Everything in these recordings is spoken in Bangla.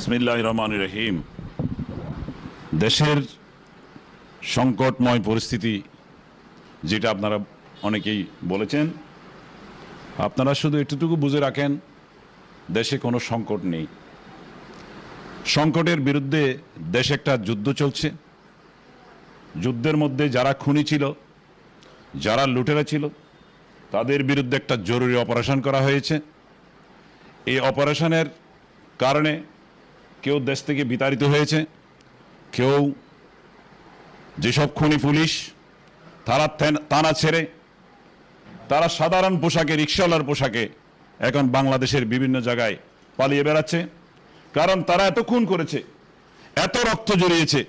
বিসমিল্লাহ রহমান রহিম দেশের সংকটময় পরিস্থিতি, যেটা আপনারা অনেকেই বলেছেন, আপনারা শুধু এটুকু বুঝে রাখেন, দেশে কোনো সংকট নেই। সংকটের বিরুদ্ধে দেশে একটা যুদ্ধ চলছে। যুদ্ধের মধ্যে যারা খুনি ছিল, যারা লুটেরা ছিল, তাদের বিরুদ্ধে একটা জরুরি অপারেশন করা হয়েছে। এই অপারেশনের কারণে কেউ দেশ থেকে বিতাড়িত হয়েছে, কেউ যেসব খুনি পুলিশ, তারা তেন- ছেড়ে, তারা সাধারণ পোশাকে রিক্সাওয়ালার পোশাকে এখন বাংলাদেশের বিভিন্ন জায়গায় পালিয়ে বেড়াচ্ছে। কারণ তারা এত খুন করেছে, এত রক্ত জড়িয়েছে,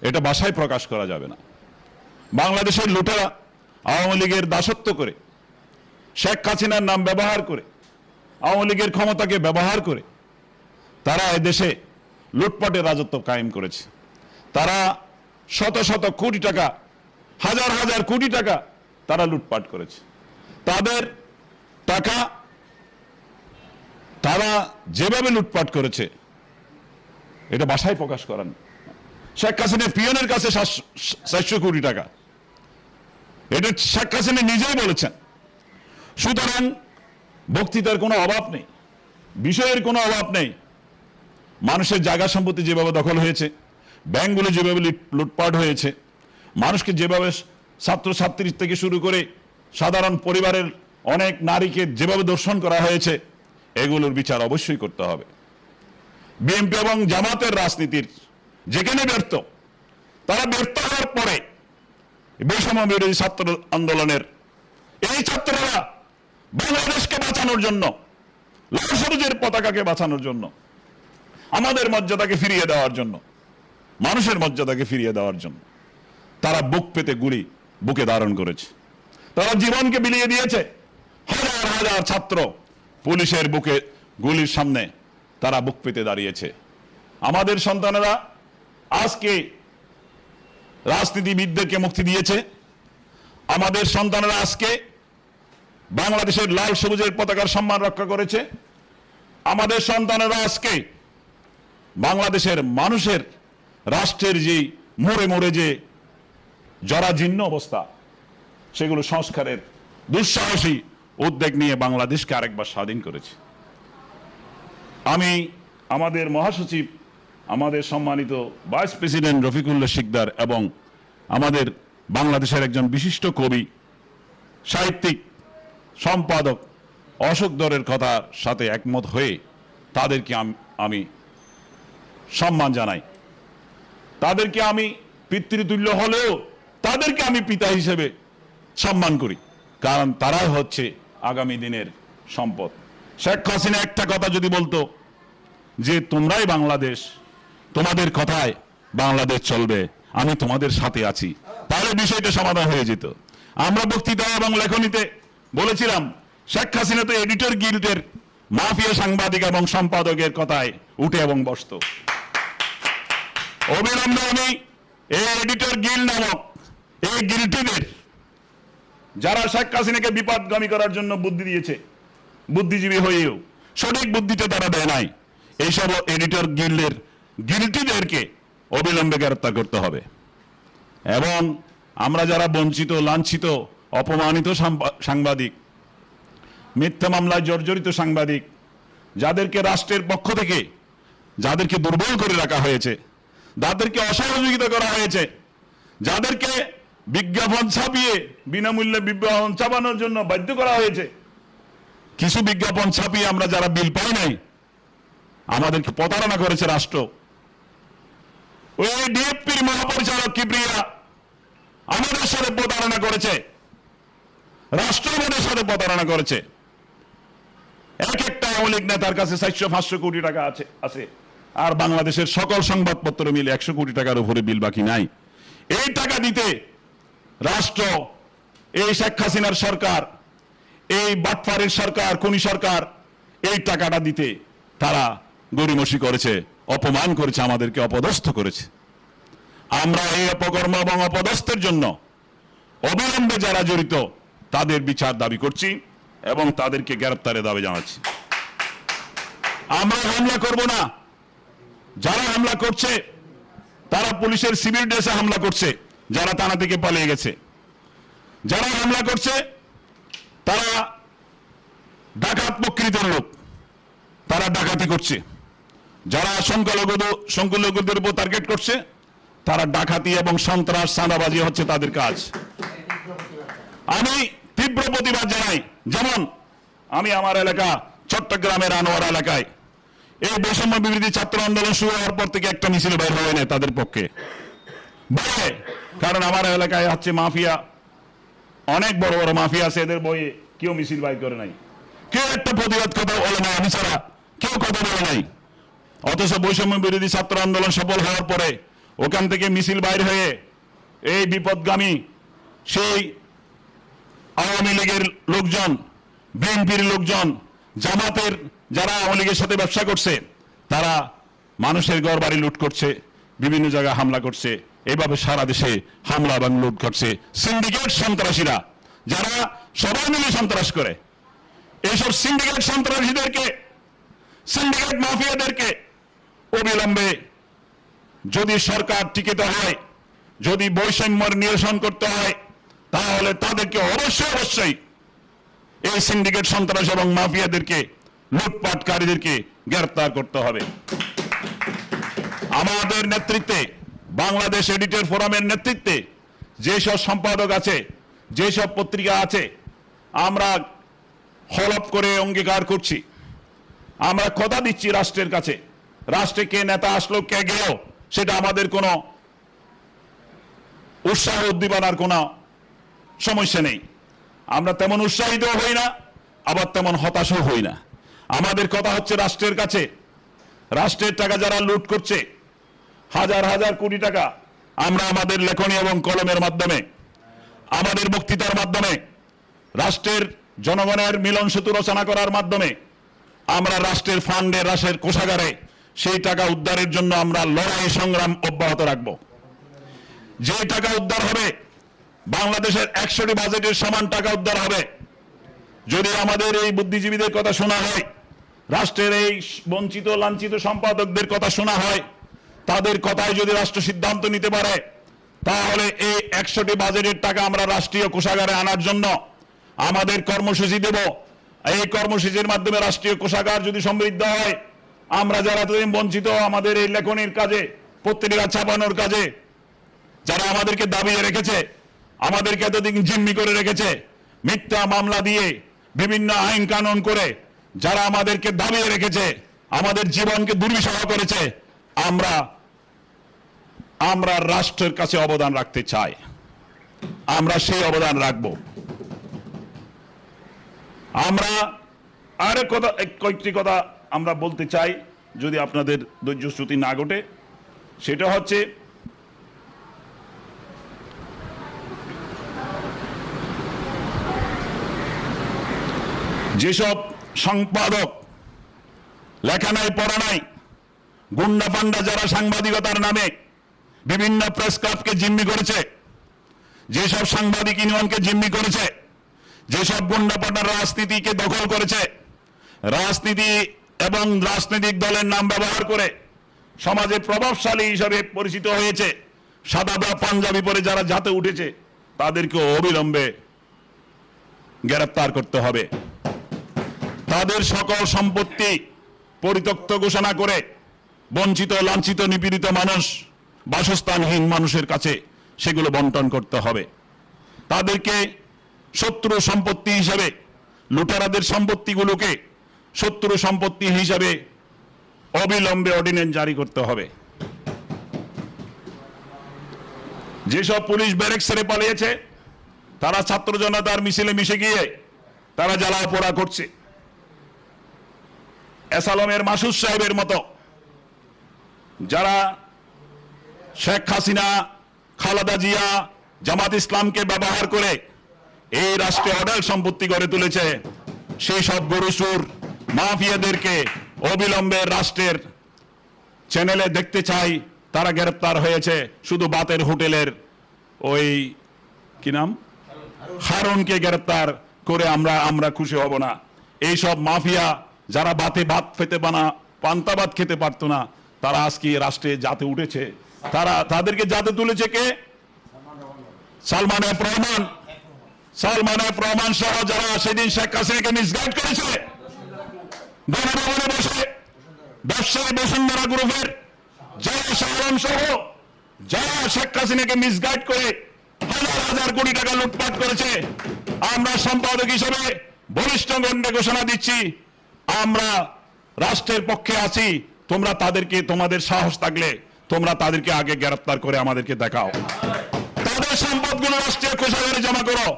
এটা বাসায় প্রকাশ করা যাবে না। বাংলাদেশের লুটেরা আওয়ামী লীগের দাসত্ব করে, শেখ হাসিনার নাম ব্যবহার করে, আওয়ামী লীগের ক্ষমতাকে ব্যবহার করে তারা এদেশে লুটপাটের রাজত্ব কায়েম করেছে। তারা শত শত কোটি টাকা, হাজার হাজার কোটি টাকা তারা লুটপাট করেছে। তাদের টাকা তারা যেভাবে লুটপাট করেছে, এটা বাসায় প্রকাশ করেন শেখ হাসিনা পিয়নের কাছে চারশো কোটি টাকা। এটা শেখ হাসিনা নিজেই বলেছেন। সুতরাং বক্তৃতার কোনো অভাব নেই, বিষয়ের কোনো অভাব নেই। মানুষের জায়গা সম্পত্তি যেভাবে দখল হয়েছে, ব্যাংকগুলো যেভাবে লুটপাট হয়েছে, মানুষকে যেভাবে ছাত্রছাত্রী থেকে শুরু করে সাধারণ পরিবারের অনেক নারীকে যেভাবে দর্শন করা হয়েছে, এগুলোর বিচার অবশ্যই করতে হবে। বিএনপি এবং জামাতের রাজনীতির যেখানে ব্যর্থ, তারা ব্যর্থ হওয়ার পরে বৈষম্য বিরোধী ছাত্র আন্দোলনের এই ছাত্ররা বাংলাদেশকে বাঁচানোর জন্য, লাল সবুজের পতাকাকে বাঁচানোর জন্য আমাদের মর্যাদাকে ফিরিয়ে দেওয়ার জন্য, মানুষের মর্যাদাকে ফিরিয়ে দেওয়ার জন্য তারা বুক পেতে গুলি বুকে ধারণ করেছে। তারা জীবনকে বিলিয়ে দিয়েছে। হাজার হাজার ছাত্র পুলিশের বুকে গুলির সামনে তারা বুক পেতে দাঁড়িয়েছে। আমাদের সন্তানেরা আজকে রাজনীতিবিদদেরকে মুক্তি দিয়েছে। আমাদের সন্তানেরা আজকে বাংলাদেশের লাল সবুজের পতাকার সম্মান রক্ষা করেছে। আমাদের সন্তানেরা আজকে বাংলাদেশের মানুষের রাষ্ট্রের যে মোড়ে মোড়ে যে জরাজীর্ণ অবস্থা, সেগুলো সংস্কারের দুঃসাহসী উদ্যোগ নিয়ে বাংলাদেশকে আরেকবার স্বাধীন করেছে। আমি আমাদের মহাসচিব, আমাদের সম্মানিত ভাইস প্রেসিডেন্ট রফিকুল্লা শিকদার এবং আমাদের বাংলাদেশের একজন বিশিষ্ট কবি, সাহিত্যিক, সম্পাদক অশোক দরের কথার সাথে একমত হয়ে তাদেরকে আমি সম্মান জানাই। তাদেরকে আমি পিতৃতুল্য হলেও তাদেরকে আমি পিতা হিসেবে সম্মান করি। কারণ তারাই হচ্ছে আগামী দিনের সম্পদ। শেখ হাসিনা একটা কথা যদি বলতো যে, তোমরাই বাংলাদেশ, তোমাদের কথায় বাংলাদেশ চলবে, আমি তোমাদের সাথে আছি। তাহলে বিষয়টা সমাধান হয়ে যেত। আমরা বক্তৃতা এবং লেখনীতে বলেছিলাম, শেখ হাসিনা তো এডিটর গিল্ডের মাফিয়া সাংবাদিক এবং সম্পাদকের কথায় উঠে এবং বসত। অবিলম্বে আমি এই এডিটর গিল নামক এই গিল্টিদের যারা শেখ হাসিনাকে বিপদগামী করার জন্য বুদ্ধি দিয়েছে, বুদ্ধিজীবী হয়েও সঠিক বুদ্ধিতে তারা দেয় নাই। এইসব এডিটর গিল্ডের গিল্টিদেরকে অবিলম্বে গ্রেপ্তার করতে হবে। এবং আমরা যারা বঞ্চিত, লাঞ্ছিত, অপমানিত সাংবাদিক, মিথ্যা মামলায় জর্জরিত সাংবাদিক, যাদেরকে রাষ্ট্রের পক্ষ থেকে, যাদেরকে দুর্বল করে রাখা হয়েছে যাদেরকে অসহযোগিতা করা হয়েছে, যাদেরকে বিজ্ঞাপন ছাপিয়ে বিনামূল্যে বিজ্ঞাপন ছাপানোর জন্য বাধ্য করা হয়েছে, কিছু বিজ্ঞাপন ছাপিয়ে আমরা যারা বিল পাই নাই, আমাদেরকে প্রতারণা করেছে রাষ্ট্র। ওই ডিএফপির মহাপরিচালক কিপ্রিয়া আমাদের সাথে প্রতারণা করেছে, রাষ্ট্র আমাদের সাথে প্রতারণা করেছে। এক একটা আওয়ামী লীগ নেতার কাছে চারশো পাঁচশো কোটি টাকা আছে আছে। আর বাংলাদেশের সকল সংবাদপত্র মিলে একশো কোটি টাকার উপরে বিল বাকি নাই। এই টাকা দিতে রাষ্ট্র, এই শেখ হাসিনার সরকার, এই বাটফারের সরকার কোনি সরকার, এই টাকাটা দিতে তারা গরিমসি করেছে, অপমান করেছে, আমাদেরকে অপদস্থ করেছে। আমরা এই অপকর্ম এবং অপদস্থের জন্য অবিলম্বে যারা জড়িত, তাদের বিচার দাবি করছি এবং তাদেরকে গ্রেপ্তারের দাবি জানাচ্ছি। আমরা হামলা করব না। যারা হামলা করছে, তারা পুলিশের সিভিল ড্রেসে হামলা করছে, যারা থানা থেকে পালিয়ে গেছে। যারা হামলা করছে, তারা ডাকাত প্রকৃতির লোক, তারা ডাকাতি করছে। যারা সংখ্যালঘু, সংখ্যালঘুদের উপর টার্গেট করছে, তারা ডাকাতি এবং সন্ত্রাস সাদাবাজি হচ্ছে তাদের কাজ। আমি তীব্র প্রতিবাদ জানাই, যেমন আমি আমার এলাকা, চট্টগ্রামের আনোয়ার এলাকায় এই বৈষম্য বিরোধী ছাত্র আন্দোলন শুরু হওয়ার পর থেকে একটা মিছিল বের হয় না তাদের পক্ষে। কারণ আমার এলাকায় হচ্ছে মাফিয়া, অনেক বড় বড় মাফিয়া আছে, এদের বইয়ে কেউ মিছিল বাইর করে নাই। কেউ একটা প্রতিবাদ কথা বলে নাই, আমি ছাড়া কেউ কথা বলে নাই। অথচ বৈষম্য বিরোধী ছাত্র আন্দোলন সফল হওয়ার পরে ওখান থেকে মিছিল বাইর হয়ে এই বিপদগামী সেই আওয়ামী লীগের লোকজন, বিএনপির লোকজন, জামাতের যারা আওয়ামী লীগের সাথে ব্যবসা করছে, তারা মানুষের ঘর বাড়ি লুট করছে, বিভিন্ন জায়গায় হামলা করছে, এভাবে সারা দেশে হামলা এবং লুট করছে। সিন্ডিকেট সন্ত্রাসীরা, যারা সবাই মিলে সন্ত্রাস করে এইসব সিন্ডিকেট সন্ত্রাসীদেরকে, সিন্ডিকেট মাফিয়াদেরকে অবিলম্বে যদি সরকার টিকিতে হয়, যদি বৈষম্যর নিরসন করতে হয়, তাহলে তাদেরকে অবশ্যই অবশ্যই এই সিন্ডিকেট সন্ত্রাস এবং মাফিয়াদেরকে লুটপাটকারীদেরকে গ্রেফতার করতে হবে। আমাদের নেতৃত্বে, বাংলাদেশ এডিটর ফোরামের নেতৃত্বে যেসব সম্পাদক আছে, যেসব পত্রিকা আছে, আমরা হলপ করে অঙ্গীকার করছি। আমরা কথা দিচ্ছি রাষ্ট্রের কাছে। রাষ্ট্রে কে নেতা আসলো, কে গেল, সেটা আমাদের কোনো উৎসাহ উদ্দীপনার কোনো সমস্যা নেই। আমরা তেমন উৎসাহিত হই না, আবার তেমন হতাশও হই না। আমাদের কথা হচ্ছে রাষ্ট্রের কাছে। রাষ্ট্রের টাকা যারা লুট করছে, হাজার হাজার কোটি টাকা আমরা আমাদের লেখনী এবং কলমের মাধ্যমে, আমাদের বক্তৃতার মাধ্যমে, রাষ্ট্রের জনগণের মিলন সেতু রচনা করার মাধ্যমে আমরা রাষ্ট্রের ফান্ডে, রাষ্ট্রের কোষাগারে সেই টাকা উদ্ধারের জন্য আমরা লড়াই, সংগ্রাম অব্যাহত রাখব। যে টাকা উদ্ধার হবে, বাংলাদেশের একশোটি বাজেটের সমান টাকা উদ্ধার হবে। যদি আমাদের এই বুদ্ধিজীবীদের কথা শোনা হয়, রাষ্ট্রের এই বঞ্চিত, লাঞ্ছিত সম্পাদকদের কথা শোনা হয়, তাদের কথায় যদি রাষ্ট্র সিদ্ধান্ত নিতে পারে, তাহলে এই একশোটি বাজেটের টাকা আমরা রাষ্ট্রীয় কোষাগারে আনার জন্য আমাদের কর্মসূচি দেব। এই কর্মসূচির মাধ্যমে রাষ্ট্রীয় কোষাগার যদি সমৃদ্ধ হয়, আমরা যারা এতদিন বঞ্চিত, আমাদের এই লেখনির কাজে, পত্রিকা ছাপানোর কাজে, যারা আমাদেরকে দাবিয়ে রেখেছে, আমাদেরকে এতদিন জিম্মি করে রেখেছে, মিথ্যা মামলা দিয়ে বিভিন্ন আইন কানুন করে যারা আমাদেরকে দাবিয়ে রেখেছে, আমাদের জীবনকে দুর্বিষহ করেছে, আমরা আমরা রাষ্ট্রের কাছে অবদান রাখতে চাই। আমরা সেই অবদান রাখব। আমরা আরেক কথা কয়েকটি কথা আমরা বলতে চাই, যদি আপনাদের ধৈর্যশ্রুতি না ঘটে, সেটা হচ্ছে যেসব সম্পাদক লেখা নাই পড়া নাই গুন্ডা পান্ডা যারা সাংবাদিকতার নামে বিভিন্ন প্রেস ক্লাবকে জিম্মি করেছে, যেসব সাংবাদিক ইউনিয়নকে জিম্মি করেছে, যেসব গুন্ডা পান্ডার রাজনীতিকে দখল করেছে, রাজনীতি এবং রাজনৈতিক দলের নাম ব্যবহার করে সমাজে প্রভাবশালী হিসাবে পরিচিত হয়েছে, সাদা বা পাঞ্জাবি পরে যারা যাতে উঠেছে তাদেরকে অবিলম্বে গ্রেপ্তার করতে হবে। তাদের সকল সম্পত্তি পরিত্যক্ত ঘোষণা করে বঞ্চিত, লাঞ্ছিত, নিপীড়িত মানুষ বাসস্থানহীন মানুষের কাছে সেগুলো বন্টন করতে হবে। তাদেরকে শত্রু সম্পত্তি হিসাবে, লুটারাদের সম্পত্তিগুলোকে শত্রু সম্পত্তি হিসাবে অবিলম্বে অর্ডিন্যান্স জারি করতে হবে। যেসব পুলিশ ব্যারেক ছেড়ে পালিয়েছে, তারা ছাত্র জনতার মিছিলে মিশে গিয়ে তারা জ্বালা পোড়া করছে। এসালমের মাসুদ সাহেবের মতো। যারা শেখ হাসিনা, খালেদা জিয়া, জামাত ইসলামকে ব্যবহার করে এই রাষ্ট্রে অডেল সম্পত্তি গড়ে তুলেছে, সেই সব গরুসুর মাফিয়াদেরকে অবিলম্বে রাষ্ট্রের চ্যানেলে দেখতে চাই, তারা গ্রেপ্তার হয়েছে শুধু বাতের হোটেলের ওই কি নাম? হারুনকে গ্রেপ্তার করে আমরা আমরা খুশি হব না। এই সব মাফিয়া যারা বাতে ভাত খেতে পানা পান্তা ভাত খেতে পারতো না, তারা আজকে রাষ্ট্রে জাতে উঠেছে। তারা, তাদেরকে জাতে তুলেছে কে? সালমান এফ রহমান। সালমান এফ রহমান সহ যারা সেদিন শেখ হাসিনাকে মিসগাইড করেছে, গণভবনে বসে, ব্যবসায়ী বসুন্ধরা গ্রুপের যারা সাধারণ সহ যারা শেখ হাসিনাকে মিসগাইড করে হাজার হাজার কোটি টাকা লুটপাট করেছে, আমরা সম্পাদক হিসেবে বলিষ্ঠ গণ্ডে ঘোষণা দিচ্ছি আমরা রাষ্ট্রের পক্ষে আছি, তোমরা তাদেরকে, তোমাদের সাহস থাকলে তোমরা তাদেরকে আগে গ্রেফতার করে আমাদেরকে দেখাও। তাদের সম্পদগুলো রাষ্ট্রীয় কোষাগারে জমা করো।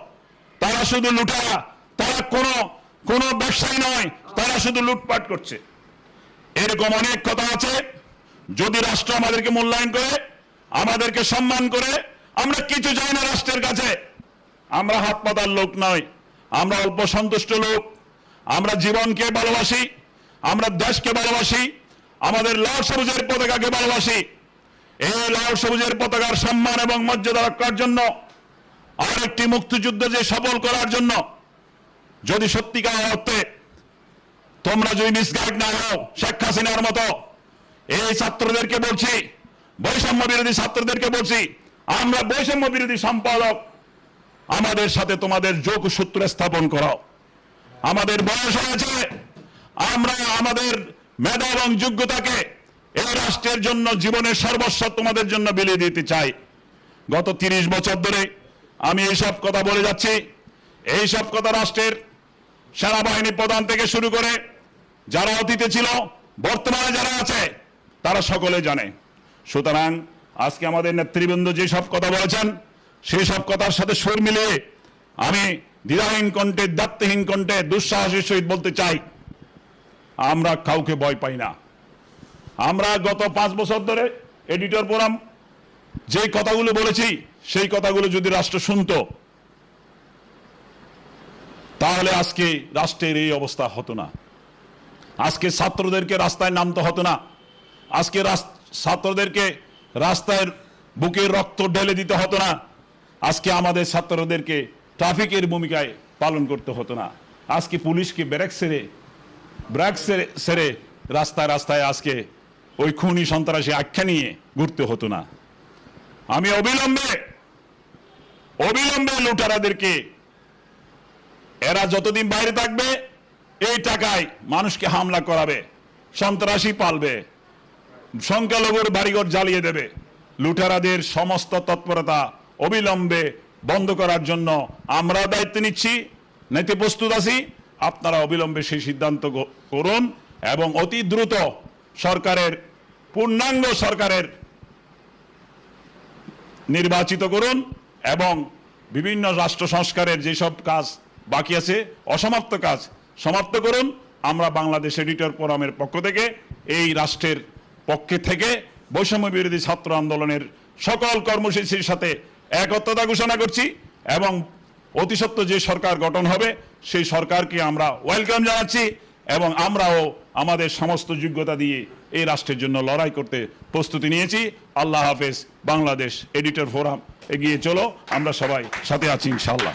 তারা শুধু লুটা তারা কোনো কোনো ব্যবসায়ী নয়, তারা শুধু লুটপাট করছে। এরকম অনেক কথা আছে, যদি রাষ্ট্র আমাদেরকে মূল্যায়ন করে, আমাদেরকে সম্মান করে, আমরা কিছু চাই না রাষ্ট্রের কাছে। আমরা হাত পাতার লোক নয় আমরা অল্প সন্তুষ্ট লোক। আমরা জীবনকে ভালোবাসি, আমরা দেশকে ভালোবাসি, আমাদের লাল সবুজের পতাকাকে ভালোবাসি। এই লাল সবুজের পতাকার সম্মান এবং মর্যাদা রক্ষার জন্য আর একটি মুক্তিযুদ্ধ যে সফল করার জন্য, যদি সত্যিকার অর্থে তোমরা যদি মিসগাইড না হও, শেখ হাসিনার মতো, এই ছাত্রদেরকে বলছি, বৈষম্য বিরোধী ছাত্রদেরকে বলছি, আমরা বৈষম্য বিরোধী সম্পাদক, আমাদের সাথে তোমাদের যোগসূত্র স্থাপন করাও। আমাদের বয়স হয়েছে, আমরা আমাদের মেধা এবং যোগ্যতাকে এই রাষ্ট্রের জন্য জীবনের সর্বস্ব তোমাদের জন্য বিলিয়ে দিতে চাই। গত তিরিশ বছর ধরে আমি এইসব কথা বলে যাচ্ছি। এইসব কথা রাষ্ট্রের সেনাবাহিনী প্রধান থেকে শুরু করে যারা অতীতে ছিল, বর্তমানে যারা আছে, তারা সকলে জানে। সুতরাং আজকে আমাদের নেতৃবৃন্দ যে সব কথা বলেছেন সেই সব কথার সাথে সুর মিলিয়ে আমি দ্বিধাহীন কণ্ঠে দায়িত্বহীন কণ্ঠে দুঃসাহসের সহিত বলতে চাই, আমরা কাউকে ভয় পাই না। আমরা গত পাঁচ বছর ধরে এডিটর ফোরাম যে কথাগুলো বলেছি, সেই কথাগুলো যদি রাষ্ট্র শুনতো, তাহলে আজকে রাষ্ট্রের এই অবস্থা হতো না। আজকে ছাত্রদেরকে রাস্তায় নামতে হতো না। আজকে ছাত্রদেরকে রাস্তায় বুকের রক্ত ঢেলে দিতে হতো না। আজকে আমাদের ছাত্রদেরকে ট্রাফিকের ভূমিকায় পালন করতে হতো না। আজকে পুলিশকে ব্রেক সেরে ব্রেক সেরে সেরে রাস্তায় রাস্তায় আজকে ওই খুনি সন্ত্রাসী আখ্যা নিয়ে ঘুরতে হতো না। আমি অবিলম্বে অবিলম্বে লুটারাদেরকে, এরা যতদিন বাইরে থাকবে, এই টাকায় মানুষকে হামলা করাবে, সন্ত্রাসী পালবে, সংখ্যালঘুর বাড়িঘর জ্বালিয়ে দেবে। লুটারাদের সমস্ত তৎপরতা অবিলম্বে বন্ধ করার জন্য আমরা দায়িত্ব নিচ্ছি। নিতে প্রস্তুত আছি। আপনারা অবিলম্বে সেই সিদ্ধান্ত করুন এবং অতি দ্রুত সরকারের, পূর্ণাঙ্গ সরকারের নির্বাচিত করুন এবং বিভিন্ন রাষ্ট্র সংস্কারের যেসব কাজ বাকি আছে, অসমাপ্ত কাজ সমাপ্ত করুন। আমরা বাংলাদেশ এডিটর ফোরামের পক্ষ থেকে এই রাষ্ট্রের পক্ষে থেকে বৈষম্য বিরোধী ছাত্র আন্দোলনের সকল কর্মসূচির সাথে একত্রতা ঘোষণা করছি এবং অতিসত্ত্ব যে সরকার গঠন হবে, সেই সরকারকে আমরা ওয়েলকাম জানাচ্ছি এবং আমরাও আমাদের সমস্ত যোগ্যতা দিয়ে এই রাষ্ট্রের জন্য লড়াই করতে প্রস্তুতি নিয়েছি। আল্লাহ হাফেজ, বাংলাদেশ এডিটর ফোরাম এগিয়ে চলো, আমরা সবাই সাথে আছি ইনশাল্লাহ